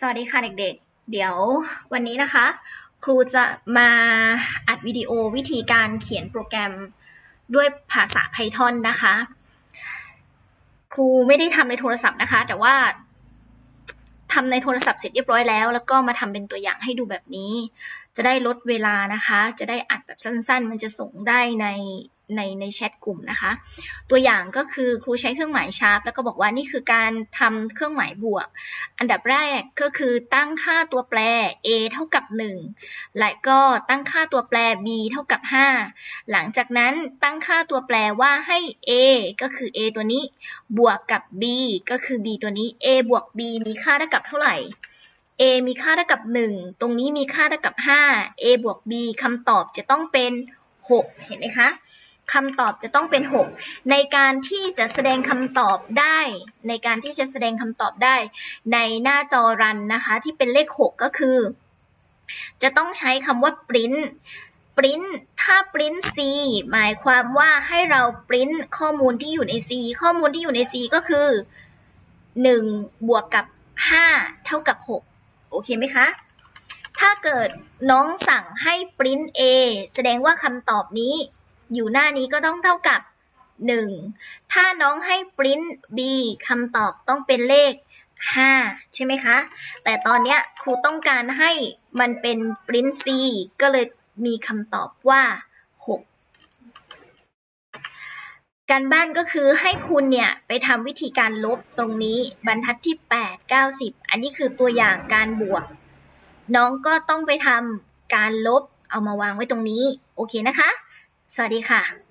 สวัสดีค่ะเด็กๆ เดี๋ยววันนี้นะคะ ครูจะมาอัดวิดีโอวิธีการเขียนโปรแกรมด้วยภาษา Python นะคะ ครูไม่ได้ทำในโทรศัพท์นะคะ แต่ว่าทำในโทรศัพท์เสร็จเรียบร้อยแล้ว แล้วก็มาทำเป็นตัวอย่างให้ดูแบบนี้ จะได้ลดเวลานะคะ จะได้อัดแบบสั้นๆ มันจะส่งได้ใน ในในแชทกลุ่มนะคะ ตัวอย่างก็คือครูใช้เครื่องหมายชาร์ปแล้วก็บอกว่านี่คือการทำเครื่องหมายบวก อันดับแรกก็คือตั้งค่าตัวแปร a เท่ากับ 1 และก็ตั้งค่าตัวแปร b เท่ากับ 5 หลังจากนั้นตั้งค่าตัวแปรว่าให้ a ก็คือ a ตัวนี้ บวกกับ b ก็คือ b ตัวนี้ a บวก b มีค่าเท่ากับเท่าไหร่ a มีค่าเท่ากับ 1 ตรงนี้มีค่าเท่ากับ 5 a บวก b คำตอบจะต้องเป็น 6 เห็นไหมคะ คำตอบจะต้องเป็น 6 ในการที่จะแสดงคำตอบได้ ในการที่จะแสดงคำตอบได้ ในหน้าจอรันนะคะ ที่เป็นเลข 6 ก็คือ จะต้องใช้คำว่า print print ถ้า print c หมายความว่าให้เรา print ข้อมูลที่อยู่ใน c ข้อมูลที่อยู่ใน c ก็คือ 1 บวกกับ 5 เท่ากับ 6 โอเคไหมคะถ้าเกิดน้องสั่งให้ print a แสดงว่าคำตอบนี้ อยู่หน้านี้ก็ต้องเท่ากับ 1 ถ้าน้องให้ print b คำตอบต้องเป็นเลข 5 ใช่ไหมคะ แต่ตอนเนี้ยครูต้องการให้มันเป็น print c ก็เลยมีคำตอบว่า 6 การบ้านก็คือให้คุณเนี่ยไปทำวิธีการลบตรงนี้บรรทัดที่ 8 90 อันนี้คือตัวอย่างการบวก น้องก็ต้องไปทำการลบเอามาวางไว้ตรงนี้ โอเคนะคะ สวัสดีค่ะ